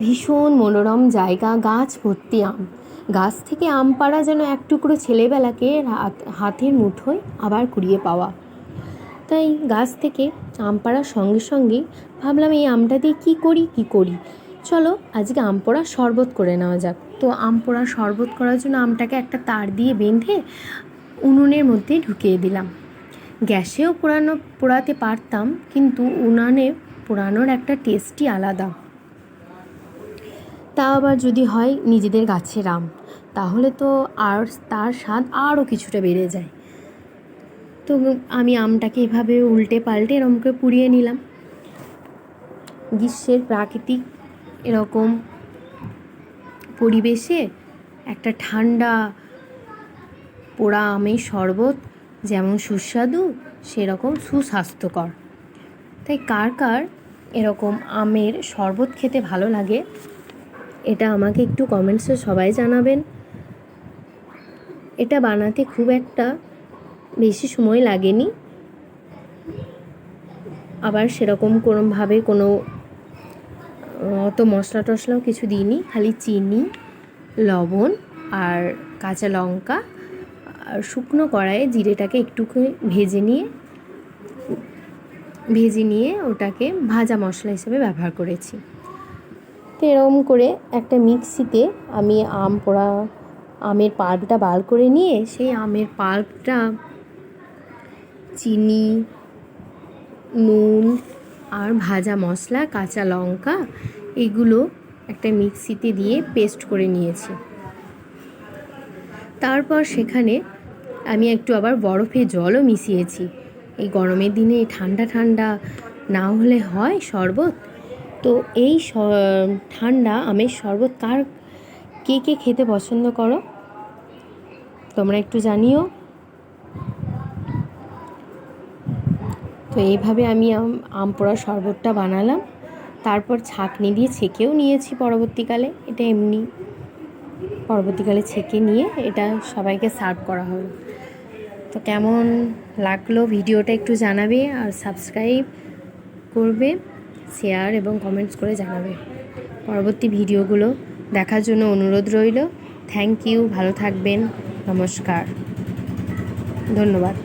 ভীষণ মনোরম জায়গা, গাছ ভর্তি আম। গাছ থেকে আম পাড়া যেন এক টুকরো ছেলেবেলাকে হাত হাতের মুঠোয় আবার কুড়িয়ে পাওয়া। তাই গাছ থেকে আম পাড়ার সঙ্গে সঙ্গেই ভাবলাম, এই আমটা দিয়ে কী করি কী করি? চলো আজকে আম পোড়ার শরবত করে নেওয়া যাক। তো আম পোড়ার শরবত করার জন্য আমটাকে একটা তার দিয়ে বেঁধে উনুনের মধ্যে ঢুকিয়ে দিলাম। গ্যাসেও পোড়ানো, পোড়াতে পারতাম, কিন্তু উনানে পোড়ানোর একটা টেস্টই আলাদা। তা আবার যদি হয় নিজেদের গাছের আম তাহলে তো আর তার স্বাদ আরও কিছুটা বেড়ে যায়। তো আমি আমটাকে এভাবে উল্টে পাল্টে এরকম করে পুড়িয়ে নিলাম। গ্রীষ্মের প্রাকৃতিক এরকম পরিবেশে একটা ঠান্ডা পোড়া আমের শরবত যেমন সুস্বাদু, সেরকম সুস্বাস্থ্যকর। তাই কার কার এরকম আমের শরবত খেতে ভালো লাগে? এটা আমাকে একটু কমেন্টসে সবাই জানাবেন। এটা বানাতে খুব একটা বেশি সময় লাগেনি। আবার সেরকম কোনোভাবে কোনো অত মশলা টশলাও কিছু দিইনি, খালি চিনি, লবণ আর কাঁচা লঙ্কা আর শুকনো কড়াইয়ে জিরেটাকে একটু ভেজে নিয়ে ভেজে নিয়ে ওটাকে ভাজা মশলা হিসেবে ব্যবহার করেছি। তো এরকম করে একটা মিক্সিতে আমি আম পোড়া, আমের পাল্পটা বার করে নিয়ে সেই আমের পাল্পটা চিনি, নুন আর ভাজা মশলা, কাঁচা লঙ্কা এগুলো একটা মিক্সিতে দিয়ে পেস্ট করে নিয়েছি। তারপর সেখানে আমি একটু আবার বরফে জলও মিশিয়েছি। এই গরমের দিনে ঠান্ডা ঠান্ডা না হলে হয় শরবত। তো এই ঠান্ডা আমের শরবত কার, কে কে খেতে পছন্দ করো? তোমরা একটু জানিও। তো এইভাবে আমি, আম পোড়া শরবতটা বানালাম। তারপর ছাঁকনি দিয়ে ছেঁকেও নিয়েছি পরবর্তীকালে। এটা এমনি পরবর্তীকালে ছেঁকে নিয়ে এটা সবাইকে সার্ভ করা হলো। তো কেমন লাগল? ভিডিওটা একটু জানাবে আর সাবস্ক্রাইব করবে। শেয়ার এবং কমেন্টস করে জানাবে। পরবর্তী ভিডিওগুলো দেখার জন্য অনুরোধ রইল। থ্যাংক ইউ ভালো থাকবেন, নমস্কার। ধন্যবাদ।